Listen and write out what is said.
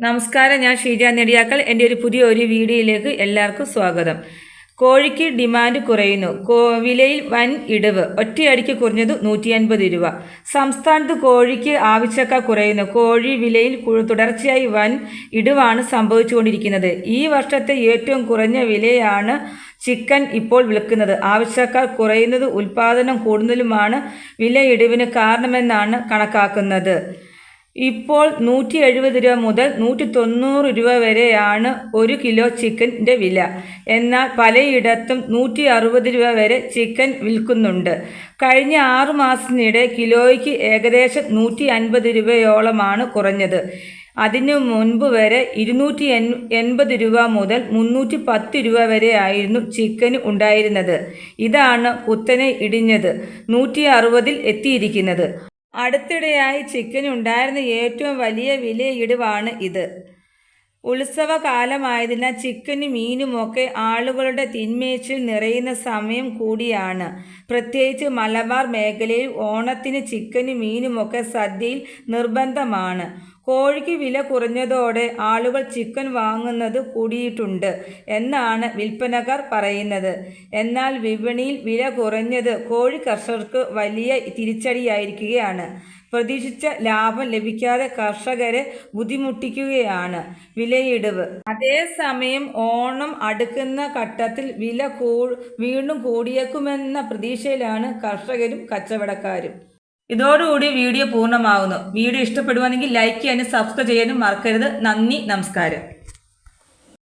നമസ്കാരം ഞാൻ ഷീജ നെടിയാക്കൽ എന്റെ ഒരു പുതിയ ഒരു വീഡിയോയിലേക്ക് എല്ലാവർക്കും സ്വാഗതം. കോഴിക്ക് ഡിമാൻഡ് കുറയുന്നു. വിലയിൽ വൻ ഇടിവ്. ഒറ്റയടിക്ക് കുറഞ്ഞത് നൂറ്റി അൻപത് രൂപ. സംസ്ഥാനത്ത് കോഴിക്ക് ആവശ്യക്കാർ കുറയുന്നു. കോഴി വിലയിൽ തുടർച്ചയായി വൻ ഇടിവാണ് സംഭവിച്ചുകൊണ്ടിരിക്കുന്നത്. ഈ വർഷത്തെ ഏറ്റവും കുറഞ്ഞ വിലയാണ് ചിക്കൻ ഇപ്പോൾ വിൽക്കുന്നത്. ആവശ്യക്കാർ കുറയുന്നത് ഉൽപ്പാദനം കൂടുന്നതിലുമാണ് വില ഇടിവിന് കാരണമെന്നാണ് കണക്കാക്കുന്നത്. ഇപ്പോൾ നൂറ്റി എഴുപത് രൂപ മുതൽ നൂറ്റി തൊണ്ണൂറ് രൂപ വരെയാണ് ഒരു കിലോ ചിക്കന്റെ വില. എന്നാൽ പലയിടത്തും നൂറ്റി അറുപത് രൂപ വരെ ചിക്കൻ വിൽക്കുന്നുണ്ട്. കഴിഞ്ഞ ആറു മാസത്തിനിടെ കിലോയ്ക്ക് ഏകദേശം നൂറ്റി അൻപത് രൂപയോളമാണ് കുറഞ്ഞത്. അതിനു മുൻപ് വരെ ഇരുന്നൂറ്റി എൺ എൺപത് രൂപ മുതൽ മുന്നൂറ്റി പത്ത് രൂപ വരെ ആയിരുന്നു ചിക്കന് ഉണ്ടായിരുന്നത്. ഇതാണ് കുത്തനെ ഇടിഞ്ഞത്. നൂറ്റി അറുപതിൽ എത്തിയിരിക്കുന്നത്. അടുത്തിടെയായി ചിക്കന് ഉണ്ടായിരുന്ന ഏറ്റവും വലിയ വിലയിടിവാണ് ഇത്. ഉത്സവകാലമായതിനാൽ ചിക്കനും മീനുമൊക്കെ ആളുകളുടെ തിന്മേച്ചിൽ നിറയുന്ന സമയം കൂടിയാണ്. പ്രത്യേകിച്ച് മലബാർ മേഖലയിൽ ഓണത്തിന് ചിക്കനും മീനുമൊക്കെ സദ്യയിൽ നിർബന്ധമാണ്. കോഴിക്ക് വില കുറഞ്ഞതോടെ ആളുകൾ ചിക്കൻ വാങ്ങുന്നത് കൂടിയിട്ടുണ്ട് എന്നാണ് വിൽപ്പനക്കാർ പറയുന്നത്. എന്നാൽ വിപണിയിൽ വില കുറഞ്ഞത് കോഴി കർഷകർക്ക് വലിയ തിരിച്ചടിയായിരിക്കുകയാണ്. പ്രതീക്ഷിച്ച ലാഭം ലഭിക്കാതെ കർഷകരെ ബുദ്ധിമുട്ടിക്കുകയാണ് വിലയിടിവ്. അതേസമയം ഓണം അടുക്കുന്ന ഘട്ടത്തിൽ വില കൂ വീണ്ടും കൂടിയേക്കുമെന്ന പ്രതീക്ഷയിലാണ് കർഷകരും കച്ചവടക്കാരും. ഇതോടുകൂടി വീഡിയോ പൂർണമാകുന്നു വീഡിയോ ഇഷ്ടപ്പെടുവാണെങ്കിൽ ലൈക്ക് ചെയ്യാനും സബ്സ്ക്രൈബ് ചെയ്യാനും മറക്കരുത്. നന്ദി നമസ്കാരം.